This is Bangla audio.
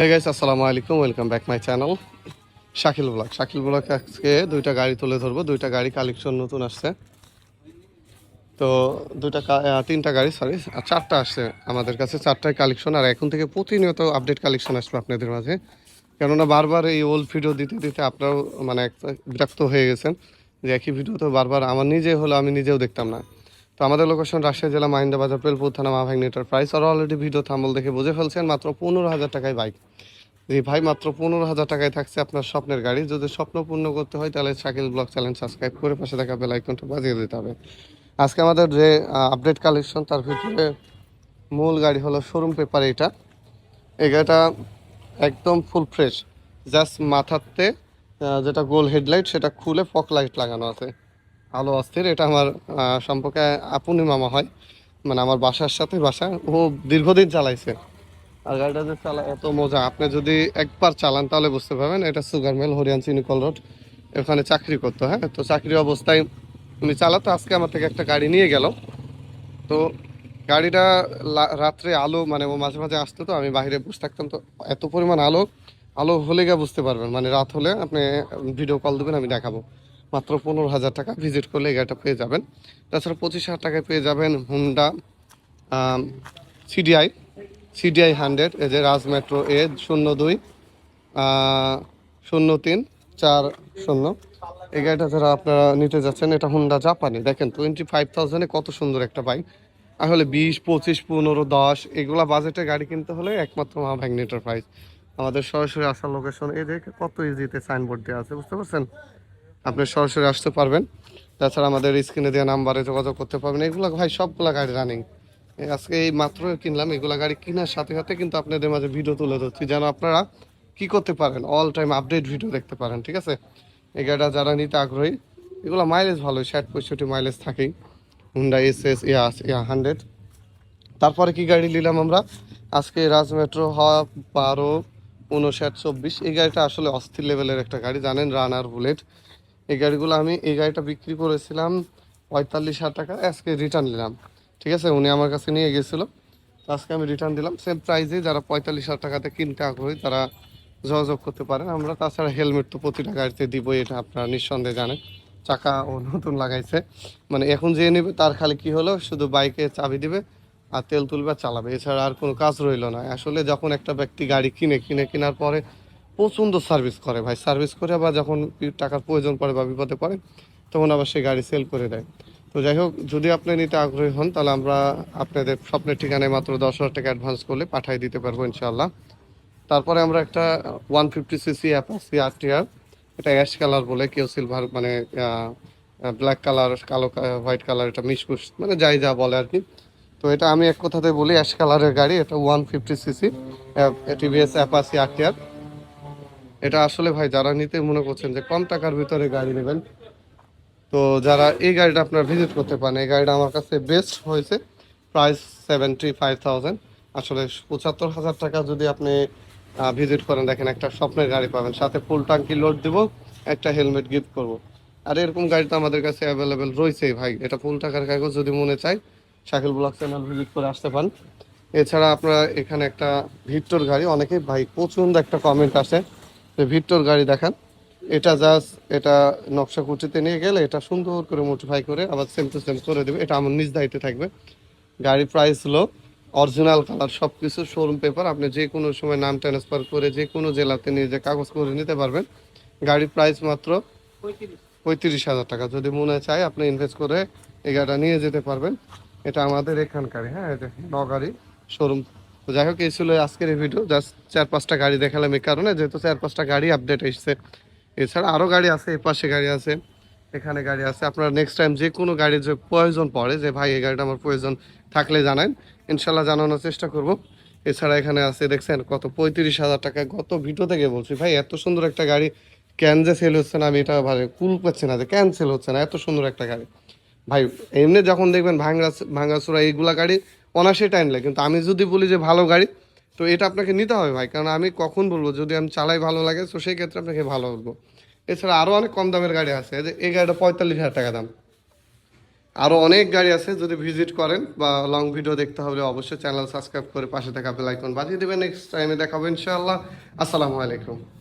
হে গাইস আসসালামু আলাইকুম welcome back my channel Shakil blog. Shakil blog আজকে দুইটা গাড়ি তুলে ধরবো। দুইটা গাড়ি কালেকশন নতুন আসছে। তো দুইটা তিনটা গাড়ি সরি আর চারটা আসছে আমাদের কাছে। চারটায় কালেকশন আর এখন থেকে প্রতিনিয়ত আপডেট কালেকশন আসবে আপনাদের মাঝে। কেননা বারবার এই ওল্ড ভিডিও দিতে দিতে আপনারাও মানে একটা বিরক্ত হয়ে গেছেন যে একই ভিডিও তো বারবার আমার নিজে হলো, আমি নিজেও দেখতাম না। তো আমাদের লোকেশন রাজশাহী জেলা মাহিন্দা বাজার পেলপুর থানা মাভাগ নেটার প্রাইস আর অলরেডি ভিডিও থাম্বল দেখে বুঝে ফেলছেন, মাত্র পনেরো হাজার টাকায় বাইক জি ভাই, মাত্র পনেরো হাজার টাকায় থাকছে আপনার স্বপ্নের গাড়ি। যদি স্বপ্ন পূর্ণ করতে হয়, তাহলে শাকিল ব্লগ চ্যানেল সাবস্ক্রাইব করে পাশে থাকা বেল আইকনটা বাজিয়ে দিতে হবে। আজকে আমাদের যে আপডেট কালেকশন তার ভিতরে মূল গাড়ি হলো শোরুম পেপার এটা এই গাড়িটা একদম ফুল ফ্রেশ জাস্ট মাথাতে যেটা গোল হেডলাইট সেটা খুলে ফক লাইট লাগানো আছে। আলো অস্থির, এটা আমার সম্পর্কে আপনি মামা হয়। মানে আমার বাসার সাথে বাসা, ও দীর্ঘদিন চালাইছে। আর গাড়িটা যে চালা, এত মজা। আপনি যদি একবার চালান তাহলে বুঝতে পারবেন, এটা সুগার মিল, হরিয়ান চিনিকল রোড। ওখানে চাকরি করতো হ্যাঁ? তো চাকরি অবস্থায় উনি চালাতো, আজকে আমার থেকে একটা গাড়ি নিয়ে গেল। তো গাড়িটা রাত্রে আলো মানে ও মাঝে মাঝে আসতো তো, আমি বাইরে বসে থাকতাম। তো এত পরিমাণ আলো আলো হলে গিয়ে বুঝতে পারবেন। মানে রাত হলে আপনি ভিডিও কল দেবেন, আমি দেখাবো। মাত্র পনেরো হাজার টাকা ভিজিট করলে এই গাড়িটা পেয়ে যাবেন। তাছাড়া পঁচিশ হাজার টাকায় পেয়ে যাবেন হুন্ডা সিডিআই সিডিআই হান্ড্রেড এই যে রাজ মেট্রো এ শূন্য দুই শূন্য তিন, চার শূন্য। এই গাড়িটা যারা আপনারা নিতে যাচ্ছেন, এটা হুন্ডা জাপানি দেখেন টোয়েন্টি ফাইভ থাউজেন্ডে কত সুন্দর একটা বাইক আসলে বিশ, পঁচিশ, পনেরো, দশ, এগুলো বাজেটের গাড়ি কিনতে হলে একমাত্র মা ভ্যাগনেটার প্রাইস আমাদের সরাসরি আসার লোকেশন যে কত ইজিতে সাইনবোর্ড দেওয়া আছে, বুঝতে পারছেন? আপনি সরাসরি আসতে পারবেন। তাছাড়া আমাদের স্ক্রিনে দেওয়া নাম্বারে যোগাযোগ করতে পারবেন। এগুলো ভাই সবগুলা গাড়ি রানিং আজকে এই মাত্র কিনলাম, এগুলো গাড়ি কেনার সাথে সাথে কিন্তু আপনাদের মাঝে ভিডিও তুলে ধরছি, যেন আপনারা কি করতে পারেন। অল টাইম আপডেট ভিডিও দেখতে পারেন, ঠিক আছে? এই গাড়িটা যারা নিতে আগ্রহী, এগুলো মাইলেজ ভালো ষাট, পঁয়ষট্টি মাইলেজ থাকেই। হুন্ডা এস এস ইয়া ইয়া হান্ড্রেড তারপরে কি গাড়ি নিলাম আমরা? আজকে রাজ মেট্রো হওয়া বারো, উনষাট, চব্বিশ। এই গাড়িটা আসলে অস্থির লেভেলের একটা গাড়ি, জানেন রানার বুলেট এই গাড়িগুলো আমি এই গাড়িটা বিক্রি করেছিলাম পঁয়তাল্লিশ হাজার টাকা। আজকে রিটার্ন নিলাম। ঠিক আছে? উনি আমার কাছে নিয়ে গেছিল। আজকে আমি রিটার্ন দিলাম। সেম প্রাইসে যারা পঁয়তাল্লিশ হাজার টাকাতে কিনতে আগ্রহী, তারা যোগাযোগ করতে পারেন। আমরা তাছাড়া হেলমেট তো প্রতিটা গাড়িতে দিবই, এটা আপনারা নিঃসন্দেহে জানেন। চাকা ও নতুন লাগাইছে। মানে এখন যে নেবে, তার খালি কি হলো? শুধু বাইকে চাবি দিবে আর তেল তুলবে চালাবে। এছাড়া আর কোনো কাজ রইল না। আসলে যখন একটা ব্যক্তি গাড়ি কিনে কিনে, কেনার পরে প্রচণ্ড সার্ভিস করে ভাই। সার্ভিস করে আবার যখন টাকার প্রয়োজন পড়ে বা বিপদে পড়ে, তখন আবার সে গাড়ি সেল করে দেয়। তো যাই হোক, যদি আপনি নিতে আগ্রহী হন, তাহলে আমরা আপনাদের স্বপ্নের ঠিকানায় মাত্র দশ হাজার টাকা অ্যাডভান্স করলে পাঠিয়ে দিতে পারব ইনশাল্লাহ তারপরে আমরা একটা ওয়ান ফিফটি সিসি অ্যাপাসি আর এটা অ্যাশ কালার বলে, কেউ সিলভার মানে ব্ল্যাক কালার কালো হোয়াইট কালার এটা মিশকুশ মানে যাই যা বলে আর কি। তো এটা আমি এক কথাতে বলি অ্যাশ কালারের গাড়ি, এটা one fifty CC TVS Apache আর এটা আসলে ভাই যারা নিতে মনে করছেন যে কম টাকার ভিতরে গাড়ি নেবেন, তো যারা এই গাড়িটা আপনার ভিজিট করতে পারেন, এই গাড়িটা আমার কাছে বেস্ট হয়েছে প্রাইস সেভেন্টি ফাইভ আসলে পঁচাত্তর হাজার টাকা যদি আপনি ভিজিট করেন, দেখেন একটা স্বপ্নের গাড়ি পাবেন, সাথে ফুল টাঙ্কি লোড দিব, একটা হেলমেট গিফট করব। আর এরকম গাড়ি তো আমাদের কাছে অ্যাভেলেবেল রয়েছেই ভাই, এটা ফুল টাকার কাগজ যদি মনে চাই, শাকিল ব্লক চ্যানেল ভিজিট করে আসতে পারেন। এছাড়া আপনারা এখানে একটা ভিক্টর গাড়ি, অনেকেই ভাই প্রচণ্ড একটা কমেন্ট আসে ভিক্টর গাড়ি দেখান। এটা জাস্ট এটা নকশা কুচিতে নিয়ে গেলে এটা সুন্দর করে মোটিফাই করে আবার সেম টু সেম করে দেবে। এটা আমার নিজ দায়িত্বে থাকবে। গাড়ির প্রাইস হলো অরিজিনাল কালার সব কিছু শোরুম পেপার আপনি যে কোনো সময় নাম ট্রান্সফার করে যে কোনো জেলাতে নিয়ে যে কাগজ করে নিতে পারবেন। গাড়ির প্রাইস মাত্র পঁয়ত্রিশ হাজার টাকা। যদি মনে চায় আপনি ইনভেস্ট করে এই গাড়িটা নিয়ে যেতে পারবেন। এটা আমাদের এখানকারই হ্যাঁ নগাড়ি শোরুম তো যাই হোক, এই ছিল আজকের এই ভিডিও জাস্ট চার পাঁচটা গাড়ি দেখালাম এই কারণে, যেহেতু চার পাঁচটা গাড়ি আপডেট এসছে। এছাড়া আরও গাড়ি আছে, এই পাশে গাড়ি আছে, এখানে গাড়ি আছে। আপনারা নেক্সট টাইম যে কোনো গাড়ির যে প্রয়োজন পড়ে, যে ভাই, এই গাড়িটা আমার প্রয়োজন থাকলে জানান। ইনশাল্লাহ জানানোর চেষ্টা করব। এছাড়া এখানে আছে, দেখছেন কত পঁয়ত্রিশ হাজার টাকা, গত ভিডিও থেকে বলছি, ভাই, এত সুন্দর একটা গাড়ি ক্যান যে সেল হচ্ছে না, আমি এটা ভালো কুল পাচ্ছি না যে ক্যান সেল হচ্ছে না, এত সুন্দর একটা গাড়ি। ভাই, এমনি যখন দেখবেন ভাঙ্গা ভাঙ্গাচুরা এইগুলা গাড়ি অনাসে টাইম লাগে। কিন্তু আমি যদি বলি যে ভালো গাড়ি, তো এটা আপনাকে নিতে হবে ভাই। কারণ আমি কখন বলব, যদি আমি চালাই ভালো লাগে, তো সেই ক্ষেত্রে আপনাকে ভালো বলব। এছাড়া আরও অনেক কম দামের গাড়ি আছে। এই যে, এই গাড়িটা পঁয়তাল্লিশ হাজার টাকা দাম। আরও অনেক গাড়ি আছে, যদি ভিজিট করেন বা লং ভিডিও দেখতে হলে অবশ্যই চ্যানেল সাবস্ক্রাইব করে পাশে থাকা বেল আইকন বাজিয়ে দেবেন। নেক্সট টাইমে দেখাবো ইনশাআল্লাহ। আসসালামু আলাইকুম।